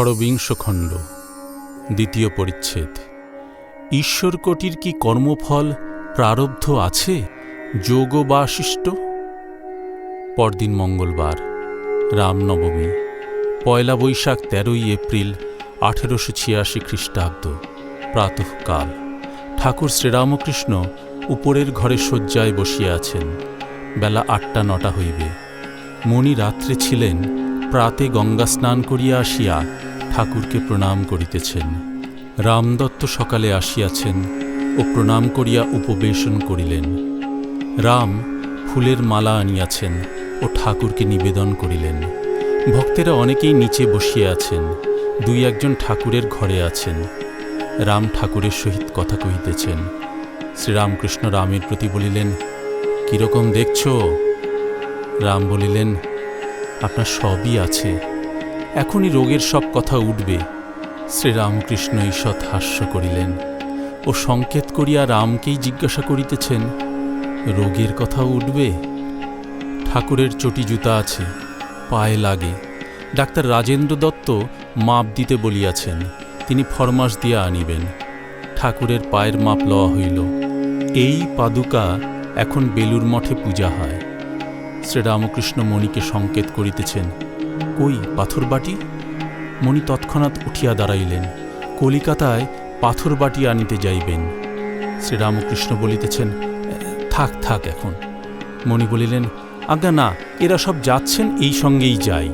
ষড়বিংশ খণ্ড দ্বিতীয় পরিচ্ছেদ। ঈশ্বর কোটির কি কর্মফল প্রারব্ধ আছে, যোগ বা শিষ্ট? পরদিন মঙ্গলবার, রামনবমী, পয়লা বৈশাখ তেরোই এপ্রিল আঠেরোশো ছিয়াশি খ্রিস্টাব্দ, প্রাতঃকাল। ঠাকুর শ্রীরামকৃষ্ণ উপরের ঘরে শয্যায় বসিয়া আছেন। বেলা আটটা নটা হইবে। মণি রাত্রে ছিলেন, প্রাতে গঙ্গা স্নান করিয়া আসিয়া ঠাকুরকে প্রণাম করিতেছেন। রামদত্ত সকালে আসিয়াছেন ও প্রণাম করিয়া উপবেশন করিলেন। রাম ফুলের মালা আনিয়াছেন ও ঠাকুরকে নিবেদন করিলেন। ভক্তেরা অনেকেই নিচে বসিয়া আছেন, দুই একজন ঠাকুরের ঘরে আছেন। রাম ঠাকুরের সহিত কথা কহিতেছেন, শ্রীরামকৃষ্ণ রামের প্রতি বলিলেন, কীরকম দেখছ? রাম বলিলেন, আপনার সবই আছে এখনই রোগের সব কথা উঠবে। শ্রীরামকৃষ্ণ ঈষৎ হাস্য করিলেন ও সংকেত করিয়া রামকেই জিজ্ঞাসা করিতেছেন, রোগের কথা উঠবে? ঠাকুরের চটি জুতা আছে, পায়ে লাগে। ডাক্তার রাজেন্দ্র দত্ত মাপ দিতে বলিয়াছেন, তিনি ফরমাস দিয়া আনিবেন। ঠাকুরের পায়ের মাপ লওয়া হইল, এই পাদুকা এখন বেলুর মঠে পূজা হয়। শ্রীরামকৃষ্ণ মণিকে সংকেত করিতেছেন কই পাথর বাটি? মণি তৎক্ষণাৎ উঠিয়া দাঁড়াইলেন। কলিকাতায় পাথর বাটি আনিতে যাইবেন। শ্রীরামকৃষ্ণ বলিতেছেন থাক থাক এখন। মণি বলিলেন, আজ্ঞা না, এরা সব যাচ্ছেন এই সঙ্গেই যাই।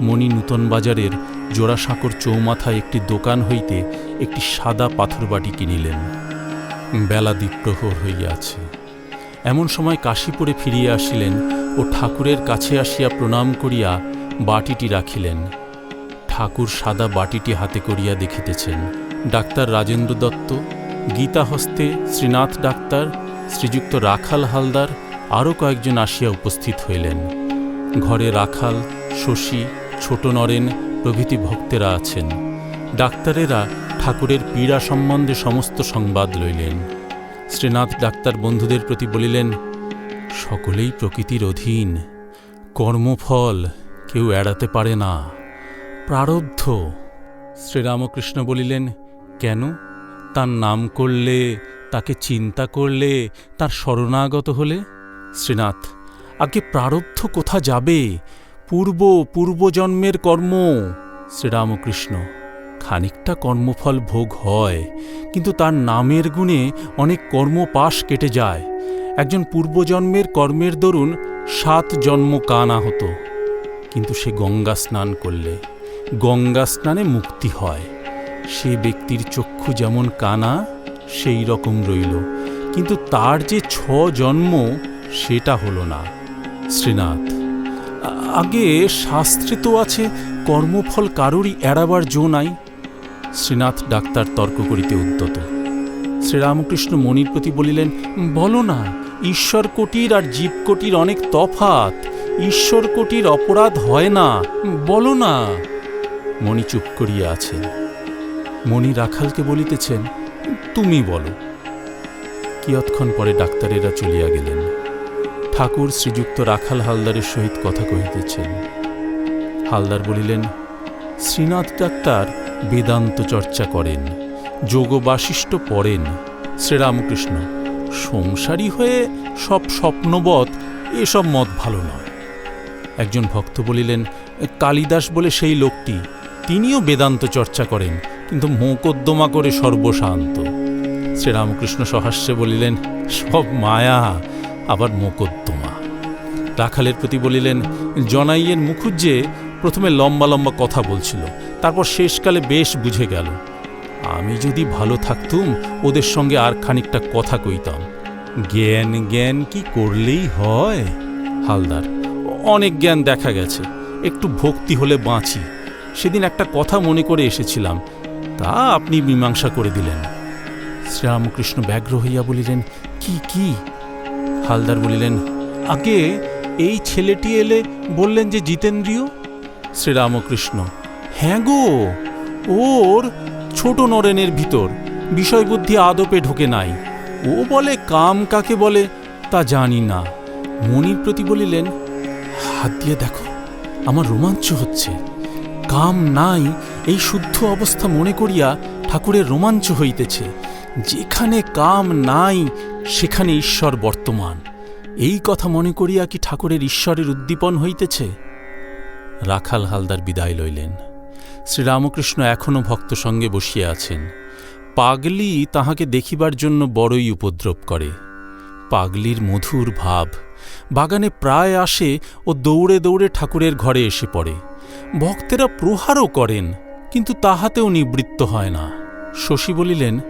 মণি নূতন বাজারের জোড়াসাঁকর চৌমাথায় একটি দোকান হইতে একটি সাদা পাথর বাটি কিনিলেন। বেলা দ্বীপ্রহর হইয়াছে। এমন সময় কাশীপুরে ফিরিয়া আসিলেন ও ঠাকুরের কাছে আসিয়া প্রণাম করিয়া বাটিটি রাখিলেন। ঠাকুর সাদা বাটিটি হাতে করিয়া দেখিতেছেন। ডাক্তার রাজেন্দ্র দত্ত গীতা হস্তে শ্রীনাথ ডাক্তার, শ্রীযুক্ত রাখাল হালদার আরও কয়েকজন আসিয়া উপস্থিত হইলেন। ঘরে রাখাল, শশী, ছোট নরেন প্রভৃতি ভক্তেরা আছেন। ডাক্তারেরা ঠাকুরের পীড়া সম্বন্ধে সমস্ত সংবাদ লইলেন। শ্রীনাথ ডাক্তার বন্ধুদের প্রতি বলিলেন, সকলেই প্রকৃতির অধীন। কর্মফল কেউ এড়াতে পারে না। প্রারব্ধ। শ্রীরামকৃষ্ণ বলিলেন, কেন? তার নাম করলে, তাকে চিন্তা করলে, তার শরণাগত হলে? শ্রীনাথ, আগে প্রারব্ধ কোথা যাবে? পূর্ব, পূর্বজন্মের কর্ম? শ্রীরামকৃষ্ণ, খানিকটা কর্মফল ভোগ হয়, কিন্তু তার নামের গুণে অনেক কর্মপাশ কেটে যায়। একজন পূর্বজন্মের কর্মের দরুন সাত জন্ম কানা হতো। কিন্তু সে গঙ্গা স্নান করলে, গঙ্গা স্নানে মুক্তি হয়। সে ব্যক্তির চক্ষু যেমন কানা, সেই রকম রইল। কিন্তু তার যে ছ জন্ম, সেটা হলো না। শ্রীনাথ আগে শাস্ত্রে তো আছে, কর্মফল কারোরই এড়াবার জো নাই। শ্রীনাথ ডাক্তার তর্ক করিতে উদ্যত। শ্রীরামকৃষ্ণ মণির প্রতি বলিলেন, বলো না ঈশ্বর কোটির আর জীব কোটির অনেক তফাত ঈশ্বর কোটির অপরাধ হয় না। বলো না। মণি চুপ করিয়া আছেন। মণি রাখালকে বলিতেছেন, তুমি বলো। কিয়ৎক্ষণ পরে ডাক্তারেরা চলিয়া গেলেন। ঠাকুর শ্রীযুক্ত রাখাল হালদারের সহিত কথা কহিতেছেন। হালদার বলিলেন, শ্রীনাথ ডাক্তার বেদান্ত চর্চা করেন যোগ বাশিষ্ট পড়েন। শ্রীরামকৃষ্ণ, সংসারী হয়ে সব স্বপ্নবৎ, এসব মত ভালো নয়। একজন ভক্ত বলিলেন, কালিদাস বলে সেই লোকটি, তিনিও বেদান্ত চর্চা করেন, কিন্তু মোকদ্দমা করে সর্বশান্ত। শ্রীরামকৃষ্ণ সহাস্যে বলিলেন, সব মায়া, আবার মোকদ্দমা। রাখালের প্রতি বলিলেন, জনাইয়ের মুখুজ্জে প্রথমে লম্বা লম্বা কথা বলছিল, তারপর শেষকালে বেশ বুঝে গেল। আমি যদি ভালো থাকতুম, ওদের সঙ্গে আর খানিকটা কথা কইতাম। জ্ঞান জ্ঞান কি করলেই হয়? হালদার অনেক জ্ঞান দেখা গেছে। একটু ভক্তি হলে বাঁচি। সেদিন একটা কথা মনে করে এসেছিলাম, তা আপনি মীমাংসা করে দিলেন। শ্রীরামকৃষ্ণ ব্যগ্র হইয়া বলিলেন, কি কি? হালদার বলিলেন, আগে এই ছেলেটি এলে বললেন যে জিতেন্দ্রীয়? শ্রীরামকৃষ্ণ হ্যাঁ গো, ওর ছোট নরেনের ভিতর বিষয়বুদ্ধি আদপে ঢোকে নাই। ও বলে কাম কাকে বলে তা জানি না। মনির প্রতি বলিলেন হাত দিয়ে দেখো, আমার রোমাঞ্চ হচ্ছে। কাম নাই, এই শুদ্ধ অবস্থা মনে করিয়া ঠাকুরের রোমাঞ্চ হইতেছে। যেখানে কাম নাই, সেখানে ঈশ্বর বর্তমান। এই কথা মনে করিয়া কি ঠাকুরের ঈশ্বরের উদ্দীপন হইতেছে? রাখাল হালদার বিদায় লইলেন। শ্রীরামকৃষ্ণ এখনও ভক্ত সঙ্গে বসিয়া আছেন। পাগলি তাহাকে দেখিবার জন্য বড়ই উপদ্রব করে। পাগলির মধুর ভাব বাগানে প্রায় আসে ও দৌড়ে দৌড়ে ঠাকুরের ঘরে এসে পড়ে। ভক্তেরা প্রহারও করেন, কিন্তু তাহাতেও নিবৃত্ত হয় না। শশী বলিলেন,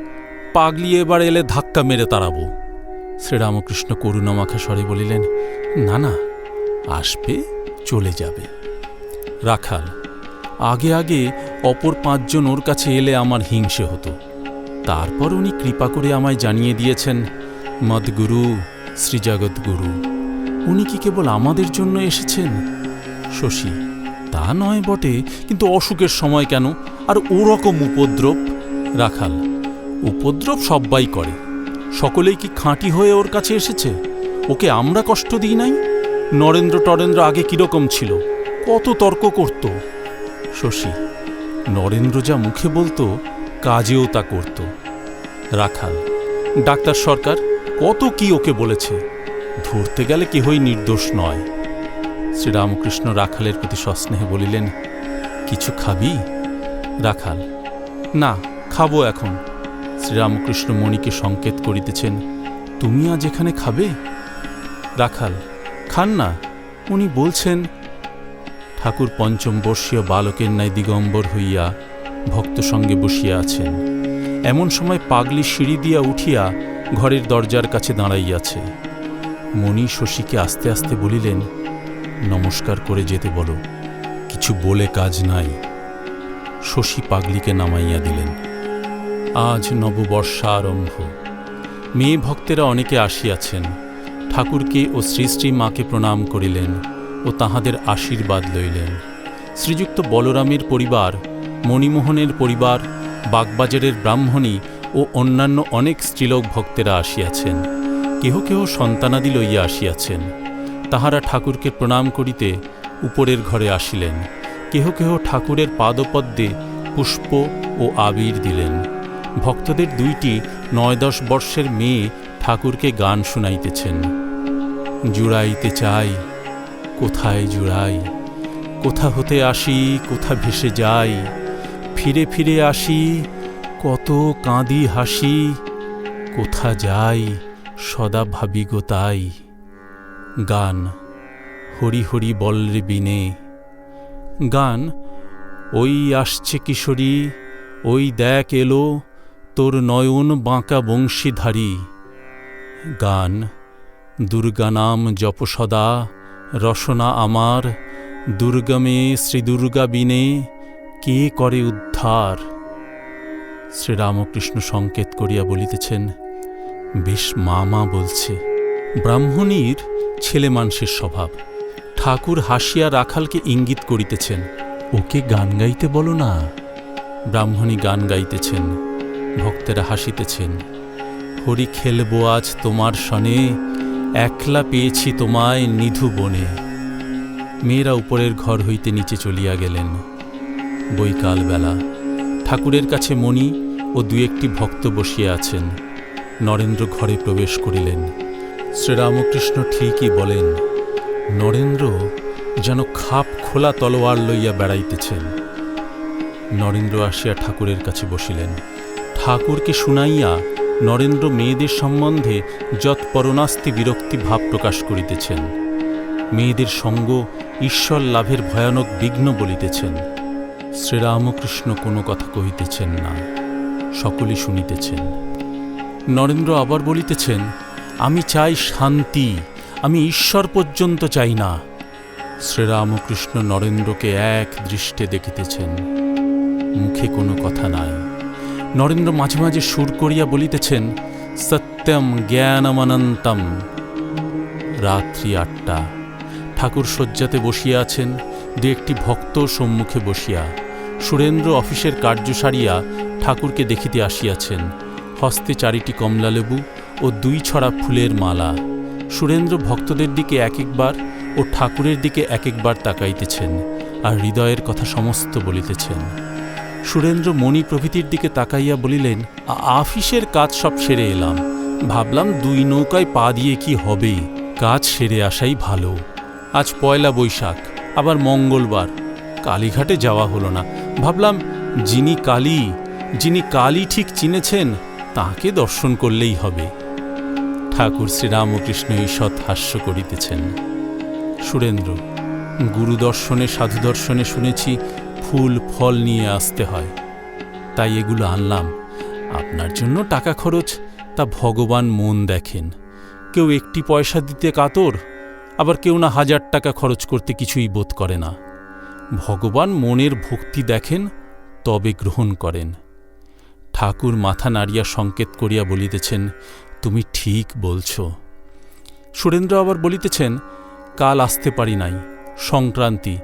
পাগলি এবার এলে ধাক্কা মেরে তাড়াবো। শ্রীরামকৃষ্ণ করুণামাখা স্বরে বলিলেন, না না, আসবে, চলে যাবে। রাখাল, আগে আগে অপর পাঁচজন ওর কাছে এলে আমার হিংসে হতো। তারপর উনি কৃপা করে আমায় জানিয়ে দিয়েছেন, মদগুরু, শ্রীজগৎগুরু উনি কি কেবল আমাদের জন্য এসেছেন? শশী, তা নয় বটে, কিন্তু অসুখের সময় কেন? আর ওরকম উপদ্রব? রাখাল, উপদ্রব সব্বাই করে। সকলেই কি খাঁটি হয়ে ওর কাছে এসেছে? ওকে আমরা কষ্ট দিই নাই? নরেন্দ্র টরেন্দ্র আগে কীরকম ছিল? কত তর্ক করত? শশী, নরেন্দ্র যা মুখে বলতো, কাজেও তা করত। রাখাল, ডাক্তার সরকার, কত কি ওকে বলেছে? ধরতে গেলে কেহই নির্দোষ নয়। শ্রীরামকৃষ্ণ রাখালের প্রতি সস্নেহে বলিলেন, কিছু খাবি? রাখাল, না, খাব এখন। শ্রীরামকৃষ্ণ মণিকে সংকেত করিতেছেন, তুমি আজ এখানে খাবে? রাখাল, খান না। উনি বলছেন, ঠাকুর পঞ্চম বর্ষীয় বালকের ন্যায় দিগম্বর হইয়া ভক্ত সঙ্গে বসিয়া আছেন। এমন সময় পাগলি সিঁড়ি দিয়া উঠিয়া ঘরের দরজার কাছে দাঁড়াইয়াছে। মণি শশীকে আস্তে আস্তে বলিলেন, নমস্কার করে যেতে বলো, কিছু বলে কাজ নাই। শশী পাগলিকে নামাইয়া দিলেন, আজ নববর্ষা আরম্ভ। মেয়ে ভক্তেরা অনেকে আসিয়াছেন। ঠাকুরকে ও শ্রী মাকে প্রণাম করিলেন ও তাহাদের আশীর্বাদ লইলেন। শ্রীযুক্ত বলরামের পরিবার, মণিমোহনের পরিবার, বাগবাজারের ব্রাহ্মণী ও অন্যান্য অনেক স্ত্রীলোক ভক্তেরা আসিয়াছেন। কেহ কেহ সন্তানাদি লইয়া আসিয়াছেন। তাহারা ঠাকুরকে প্রণাম করিতে উপরের ঘরে আসিলেন। কেহ কেহ ঠাকুরের পাদপদ্মে পুষ্প ও আবির দিলেন। ভক্তদের দুইটি নয় দশ বর্ষের মেয়ে ঠাকুরকে গান শুনাইতেছেন। জুড়াইতে চাই, কোথায় জুড়াই? কোথা হতে আসি, কোথা ভেসে যাই? ফিরে ফিরে আসি, কত কাঁদি হাসি, কোথা যাই? সদা ভাবি গো তাই। গান, হরি হরি বলরে বিনে। গান, ওই আসছে কিশোরী, ওই দেখ এলো তোর নয়ন বাঁকা বংশীধারী। গান, দুর্গা নাম জপ সদা, রসনা আমার দুর্গমে শ্রীদুর্গা বিনে, কে করে উদ্ধার? শ্রীরামকৃষ্ণ সংকেত করিয়া বলিতেছেন বেশ মা মা বলছে, ব্রাহ্মণীর ছেলে মানুষের স্বভাব। ঠাকুর হাসিয়া রাখালকে ইঙ্গিত করিতেছেন, ওকে গান গাইতে বলো না। ব্রাহ্মণী গান গাইতেছেন, ভক্তেরা হাসিতেছেন, হরি খেলব আজ তোমার সনে, একলা পেয়েছি তোমায় নিধু বনে। মেয়েরা উপরের ঘর হইতে নিচে চলিয়া গেলেন। বৈকালবেলা ঠাকুরের কাছে মণি ও দু একটি ভক্ত বসিয়া আছেন। নরেন্দ্র ঘরে প্রবেশ করিলেন। শ্রীরামকৃষ্ণ ঠিকই বলেন, নরেন্দ্র যেন খাপ খোলা তলোয়ার লইয়া বেড়াইতেছেন। নরেন্দ্র আসিয়া ঠাকুরের কাছে বসিলেন, ঠাকুরকে শুনাইয়া নরেন্দ্র মেয়েদের সম্বন্ধে যৎপরণাস্তি বিরক্তি ভাব প্রকাশ করিতেছেন। মেয়েদের সঙ্গ ঈশ্বর লাভের ভয়ানক বিঘ্ন বলিতেছেন। শ্রীরামকৃষ্ণ কোনো কথা কহিতেছেন না, সকলে শুনিতেছেন। নরেন্দ্র আবার বলিতেছেন, আমি চাই শান্তি, আমি ঈশ্বর পর্যন্ত চাই না। শ্রীরামকৃষ্ণ নরেন্দ্রকে এক দৃষ্টে দেখিতেছেন, মুখে কোনো কথা নাই। নরেন্দ্র মাঝে মাঝে সুর করিয়া বলিতেছেন, সত্যম জ্ঞানমানন্তম। রাত্রি আটটা, ঠাকুর শয্যাতে বসিয়া আছেন, দু একটি ভক্ত সম্মুখে বসিয়া। সুরেন্দ্র অফিসের কার্য সারিয়া ঠাকুরকে দেখিতে আসিয়াছেন। হস্তে চারিটি কমলালেবু ও দুই ছড়া ফুলের মালা। সুরেন্দ্র ভক্তদের দিকে এক একবার ও ঠাকুরের দিকে এক একবার তাকাইতেছেন আর হৃদয়ের কথা সমস্ত বলিতেছেন। সুরেন্দ্র মণি প্রভৃতির দিকে তাকাইয়া বলিলেন আফিসের কাজ সব সেরে এলাম। ভাবলাম দুই নৌকায় পা দিয়ে কি হবে? কাজ সেরে আসাই ভালো। আজ পয়লা বৈশাখ, আবার মঙ্গলবার। কালীঘাটে যাওয়া হলো না। ভাবলাম, যিনি কালী যিনি কালী ঠিক চিনেছেন তাকে দর্শন করলেই হবে। ঠাকুর শ্রীরামকৃষ্ণ ঈষৎ হাস্য করিতেছেন। সুরেন্দ্র, গুরু দর্শনে সাধু দর্শনে শুনেছি ফুল, ফল নিয়ে আসতে হয়। তাই এগুলো আনলাম। আপনার জন্য টাকা খরচ, তা ভগবান মন দেখেন। কেউ একটি পয়সা দিতে কাতর, আবার কেউ না হাজার টাকা খরচ করতে কিছুই বোধ করে না। ভগবান মনের ভক্তি দেখেন, তবে গ্রহণ করেন। ঠাকুর মাথা নাড়িয়া সংকেত করিয়া বলিতেছেন, তুমি ঠিক বলছ। সুরেন্দ্র আবার বলিতেছেন, কাল আসতে পারি নাই, সংক্রান্তি,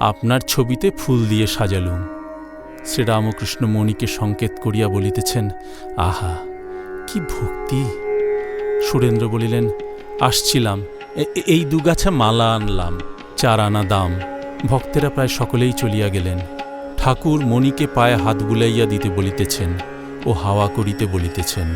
আপনার ছবিতে ফুল দিয়ে সাজালুম। শ্রীরামকৃষ্ণ মণিকে সংকেত করিয়া বলিতেছেন, আহা, কি ভক্তি! সুরেন্দ্র বলিলেন, আসছিলাম এই দুগাছা মালা আনলাম, চার আনা দাম। ভক্তেরা প্রায় সকলেই চলিয়া গেলেন। ঠাকুর মণিকে পায়ে হাত বুলাইয়া দিতে বলিতেছেন ও হাওয়া করিতে বলিতেছেন